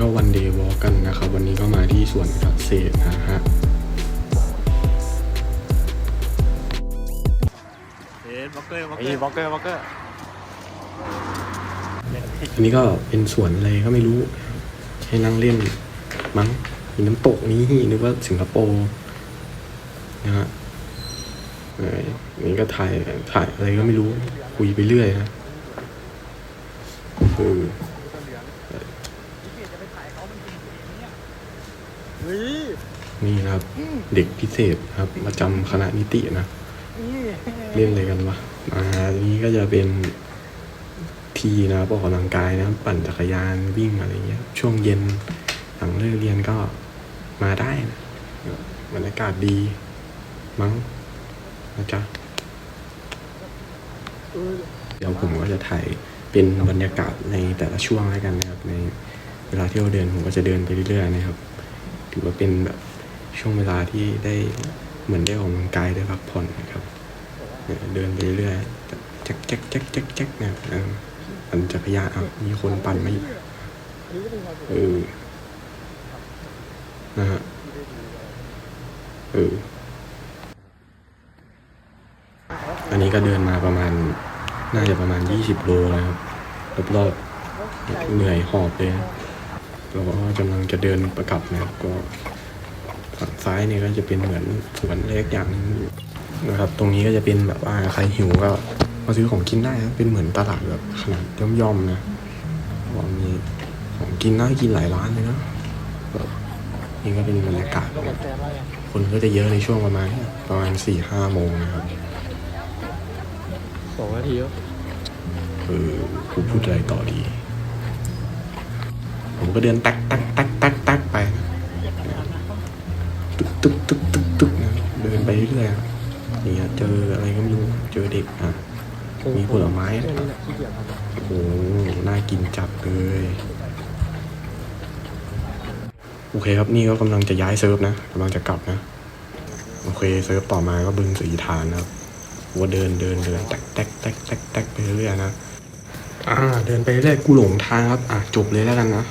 ก็วันเดย์วอลกันนะครับ วันนี้ก็มาที่สวนเกษตรนะฮะเอ็นบล็อกเกอร์บล็อกเกไอ้อร์บล็อกเกอร์บล็อกเกอร์อันนี้ก็เป็นสวนอะไรก็ไม่รู้ ให้นั่งเล่นมั้งมีน้ำตกนี้นึกว่าสิงคโปร์นะฮะเอออันนี้ก็ถ่ายถ่ายอะไรก็ไม่รู้ คุยไปเรื่อยนะเออ เฮ้ย นี่นะครับ เด็กพิเศษครับประจำคณะนิตินะเล่นอะไรกันวะอ่าอันนี้ก็จะเป็นทีนะครับออกกำลังกายนะครับปั่นจักรยานวิ่งอะไรเงี้ย ช่วงเย็นหลังเลิกเรียนก็มาได้นะบรรยากาศดี มั้งนะจ๊ะเดี๋ยวผมก็จะถ่ายเป็นบรรยากาศในแต่ละช่วงแล้วกันนะครับ ในเวลาที่เราเดินผมก็จะเดินไปเรื่อยๆนะครับ ถือว่าเป็นแบบช่วงเวลาที่ได้เหมือนได้ออกกำลังกายได้พักผ่อนนะครับเดินไปเรื่อยๆแจ๊กแจ๊กแจ๊กแจ๊กแจ๊กเนี่ยออปั่นจักรยานอะมีคนปั่นไหมเออนะฮะเอออันนี้ก็เดินมาประมาณน่าจะประมาณยี่สิบโลแล้วครับรอบๆเหนื่อยหอบเลยนะ ก็กำลังจะเดินประกับนะครับก็ฝั่งซ้ายเนี่ยก็จะเป็นเหมือนสวนเล็กอย่างหนึงอยู่นะครับ ตรงนี้ก็จะเป็นแบบว่าใครหิวก็มาซื้อของกินได้นะเป็นเหมือนตลาดแบบขนาดย่อมๆนะว่ามีของกินน่ากินหลายร้านเลยนะแบบนี่ก็เป็นบรรยากาศนะคนก็จะเยอะในช่วงประมาณเนี้ยประมาณสี่ห้าโมงนะครับสองนาทีแล้วเออกูพูดอะไรต่อดีผม ก็เดินตักตักตักตักตักไปตึกตึกตึกตึกตึกเดินไปเรื่อยๆนี่เจออะไรก็ไม่รู้เจอเด็กอะมีผลไม้โอ้โหน่ากินจัดเลยโอเคครับนี่ก็กำลังจะย้ายเซิร์ฟนะกำลังจะกลับนะโอเคเซิร์ฟต่อมาก็บึงสีฐานนะครับว่าเดินเดินเดินแตกแตกแตกแตกแตกไปเรื่อยๆนะอ่าเดินไปเรื่อยกูหลงทางครับ อะจบเลยแล้วกันนะ